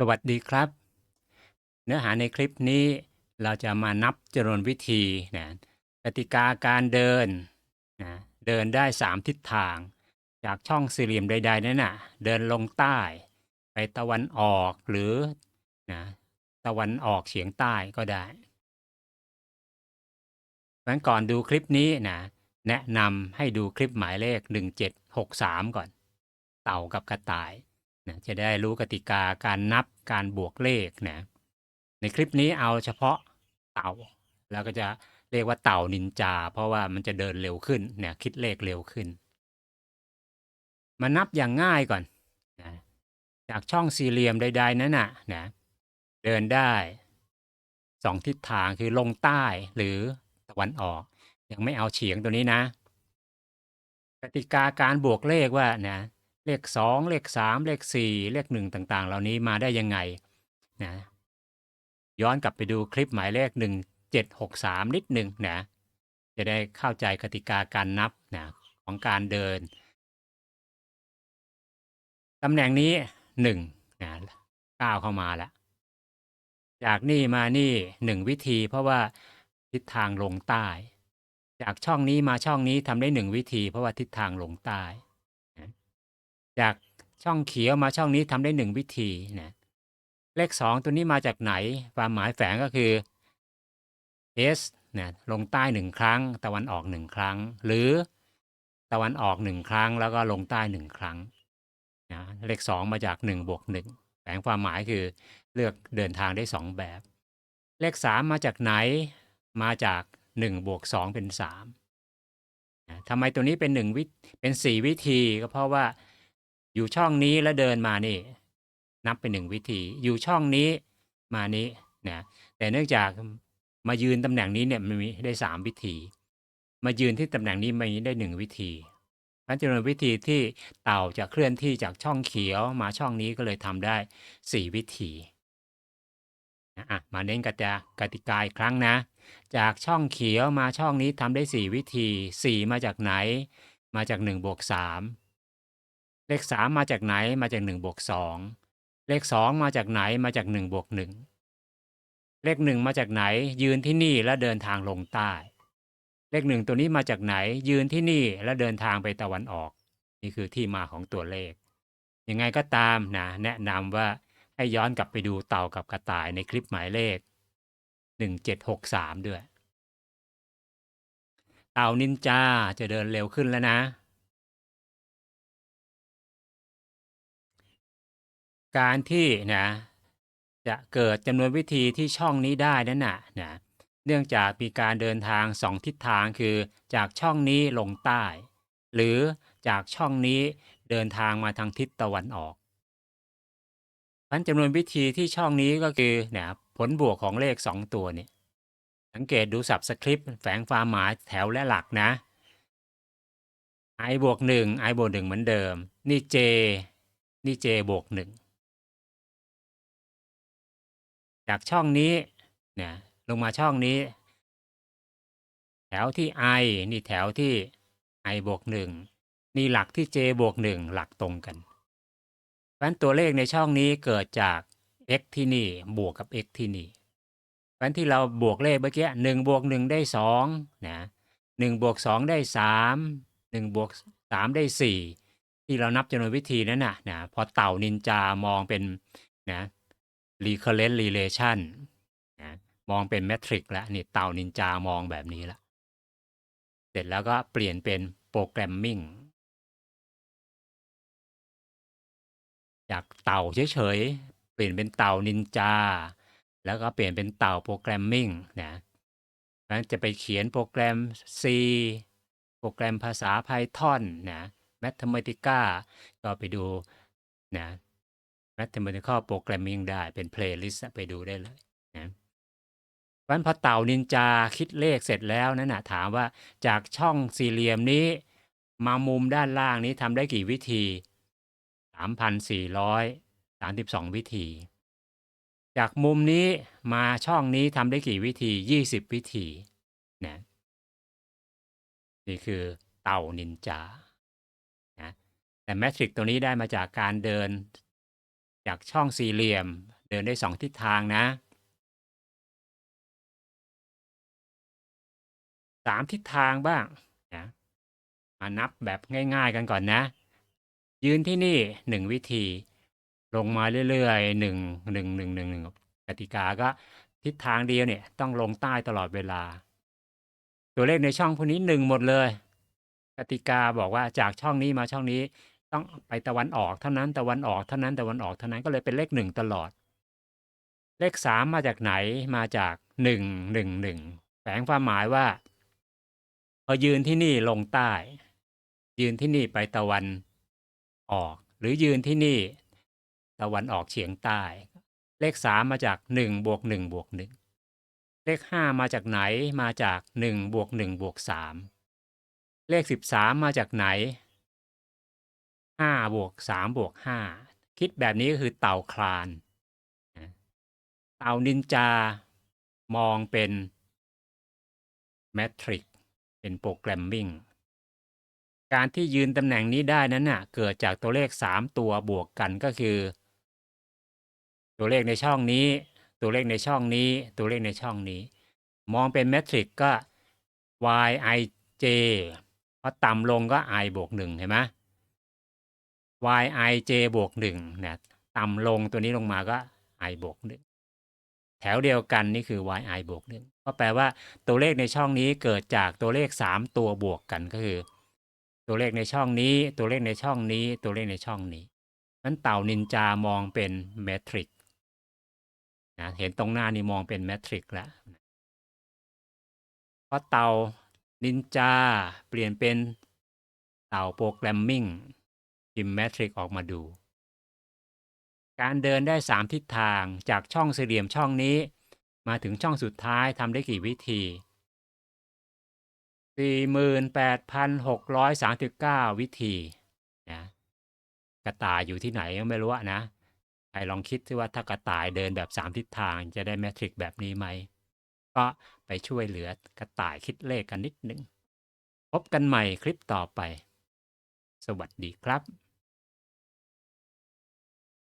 สวัสดีครับ เนื้อหาในคลิปนี้เราจะมานับจำนวนวิธีนะกติกาการเดินนะเดินได้ 3 ทิศทาง จากช่องสี่เหลี่ยมใด ๆ นั่นน่ะเดินลงใต้ ไปตะวันออกหรือนะตะวันออกเฉียงใต้ก็ได้เพราะฉะนั้นก่อนดูคลิปนี้นะแนะนำให้ดูคลิปหมายเลข 1763 ก่อน เต่ากับกระต่าย นะจะได้รู้กติกาการนับการบวกเลขนะในคลิปนี้เอาเฉพาะเต่า แล้วก็จะเรียกว่าเต่านินจา เพราะว่ามันจะเดินเร็วขึ้นเนี่ยคิดเลขเร็วขึ้น มานับอย่างง่ายก่อนนะจากช่องสี่เหลี่ยมใดๆนั้นน่ะนะเดินได้สองทิศทางคือลงใต้หรือตะวันออก ยังไม่เอาเฉียงตัวนี้นะ กติกาการบวกเลขว่านะ เลขสองเลขสามเลขสี่เลขหนึ่งต่างๆ เหล่านี้มาได้ยังไงนะย้อนกลับไปดูคลิปหมายเลขหนึ่งเจ็ดหกสามนิดหนึ่งนะจะได้เข้าใจกติกาการนับนะของการเดินตำแหน่งนี้หนึ่งนะก้าวเข้ามาแล้วจากนี่มานี่หนึ่งวิธีเพราะว่าทิศทางลงใต้ จากช่องนี้มาช่องนี้ทำได้หนึ่งวิธีเพราะว่าทิศทางลงใต้ จากช่องเขียวมาช่องนี้ทำได้หนึ่งวิธีนะเลขสองตัวนี้มาจากไหน ความหมายแฝงก็คือ S นะลงใต้หนึ่งครั้ง ตะวันออกหนึ่งครั้ง หรือตะวันออกหนึ่งครั้ง แล้วก็ลงใต้หนึ่งครั้งนะเลขสองมาจากหนึ่งบวกหนึ่งแฝงความหมายคือเลือกเดินทางได้สองแบบ เลขสามมาจากไหนมาจากหนึ่งบวกสองเป็นสามทำไมตัวนี้เป็นหนึ่งวิเป็นสี่วิธีก็เพราะว่า อยู่ช่องนี้แล้วเดินมานี่ นับเป็นหนึ่งวิธี อยู่ช่องนี้มานี้นะแต่เนื่องจากมายืนตำแหน่งนี้เนี่ยมันมีได้สามวิธี มายืนที่ตำแหน่งนี้มีได้หนึ่งวิธีนั้นจำนวนวิธีที่เต่าจะเคลื่อนที่จากช่องเขียวมาช่องนี้ก็เลยทำได้สี่วิธีอะมาเน้นกติกากติกาอีกครั้งนะ จากช่องเขียวมาช่องนี้ทำได้สี่วิธีสี่มาจากไหน มาจากหนึ่งบวกสาม เลขสามมาจากไหนมาจากหนึ่งบวกสองเลขสองมาจากไหนมาจากหนึ่งบวกหนึ่งเลขหนึ่งมาจากไหน ยืนที่นี่แล้วเดินทางลงใต้ เลขหนึ่งตัวนี้มาจากไหน ยืนที่นี่แล้วเดินทางไปตะวันออก นี่คือที่มาของตัวเลข ยังไงก็ตามนะแนะนำว่าให้ย้อนกลับไปดูเต่ากับกระต่ายในคลิปหมายเลขหนึ่งเจ็ดหกสามด้วย เต่านินจาจะเดินเร็วขึ้นแล้วนะ การที่นะจะเกิดจำนวนวิธีที่ช่องนี้ได้นั่นน่ะนะเนื่องจากมีการเดินทางสองทิศทางคือจากช่องนี้ลงใต้ หรือจากช่องนี้เดินทางมาทางทิศตะวันออกพันจำนวนวิธีที่ช่องนี้ก็คือนะผลบวกของเลข 2 ตัวนี้สังเกตดูสับสคริปต์แฝงความหมายแถวและหลักนะ i บวก1 i บวก1เหมือนเดิม นี่ j นี่ j บวก1 จากช่องนี้เนี่ยลงมาช่องนี้ แถวที่ i นี่แถวที่ i บวกหนึ่งนี่หลักที่ j บวกหนึ่งหลักตรงกัน เพราะฉะนั้นตัวเลขในช่องนี้เกิดจาก x ที่นี่บวกกับ x ที่นี่เพราะฉะนั้นที่เราบวกเลขเมื่อกี้หนึ่งบวกหนึ่งได้สองนะหนึ่งบวกสองได้สามหนึ่งบวกสามได้สี่ที่เรานับจำนวนวิธีนั้นนะนะพอเต่านินจามองเป็นนะ recurrent relation นะมองเป็นแมทริกแล้วนี่เต่านินจามองแบบนี้ละเสร็จแล้วก็เปลี่ยนเป็นโปรแกรมมิ่งจากเต่าเฉยๆ เปลี่ยนเป็นเต่านินจา แล้วก็เปลี่ยนเป็นเต่าโปรแกรมมิ่งนะนั้นจะไปเขียนโปรแกรม C โปรแกรมภาษา Python นะ Mathematica ก็ไปดูนะ Mathematical Programming ได้เป็น Playlist ไปดูได้เลยนะวันพอเต่านินจาคิดเลขเสร็จแล้วนั่นนะถามว่าจากช่องสี่เหลี่ยมนี้ มามุมด้านล่างนี้ทำได้กี่วิธี 3,432 วิธี จากมุมนี้มาช่องนี้ทำได้กี่วิธี 20 วิธีนะนี่คือเต่านินจานะแต่แมทริกตัวนี้ได้มาจากการเดิน จากช่องสี่เหลี่ยม เดินได้สองทิศทางนะสามทิศทางบ้างนะมานับแบบง่ายๆกันก่อนนะ ยืนที่นี่หนึ่งวิธี ลงมาเรื่อยๆหนึ่งหนึ่งหนึ่งหนึ่งหนึ่งกติกาก็ทิศทางเดียวเนี่ยต้องลงใต้ตลอดเวลา ตัวเลขในช่องพวกนี้หนึ่งหมดเลยกติกาบอกว่าจากช่องนี้มาช่องนี้ ต้องไปตะวันออกเท่านั้นตะวันออกเท่านั้นตะวันออกเท่านั้นก็เลยเป็นเลขหนึ่งตลอด เลขสามมาจากไหนมาจากหนึ่งหนึ่งหนึ่งแฝงความหมายว่า พอยืนที่นี่ลงใต้ ยืนที่นี่ไปตะวันออก หรือยืนที่นี่ ตะวันออกเฉียงใต้ เลขสามมาจากหนึ่งบวกหนึ่งบวกหนึ่งเลขห้ามาจากไหนมาจากหนึ่งบวกหนึ่งบวกสามเลขสิบสามมาจากไหน ห้าบวกสามบวกห้าคิดแบบนี้ก็คือเต่าคลาน เต่านินจามองเป็นแมทริกเป็นโปรแกรมมิ่งการที่ยืนตำแหน่งนี้ได้นั้นน่ะเกิดจากตัวเลข 3 ตัวบวกกันก็คือ ตัวเลขในช่องนี้ ตัวเลขในช่องนี้ ตัวเลขในช่องนี้ มองเป็นแมทริกก็ y i j พอต่ำลงก็ i บวก1เห็นไหม y i j บวก1เนี่ยต่ำลงตัวนี้ลงมาก็ i บวก1แถวเดียวกันนี่คือ y i บวก1ก็แปลว่าตัวเลขในช่องนี้เกิดจากตัวเลข 3 ตัวบวกกันก็คือ ตัวเลขในช่องนี้ ตัวเลขในช่องนี้ ตัวเลขในช่องนี้นั้นเต่านินจามองเป็นแมทริกนะเห็นตรงหน้านี่มองเป็นแมทริกแล้วเพราะเต่านินจาเปลี่ยนเป็นเต่าโปรแกรมมิ่ง พิมพ์แมทริกออกมาดู การเดินได้ 3 ทิศทางจากช่องสี่เหลี่ยมช่องนี้ มาถึงช่องสุดท้ายทำได้กี่วิธี 48,639 วิธีนะกระต่ายอยู่ที่ไหนก็ไม่รู้นะใครลองคิดซิว่าถ้ากระต่ายเดินแบบ 3 ทิศทางจะได้แมทริกแบบนี้ไหม ก็ไปช่วยเหลือกระต่ายคิดเลขกันนิดหนึ่ง พบกันใหม่คลิปต่อไป สวัสดีครับ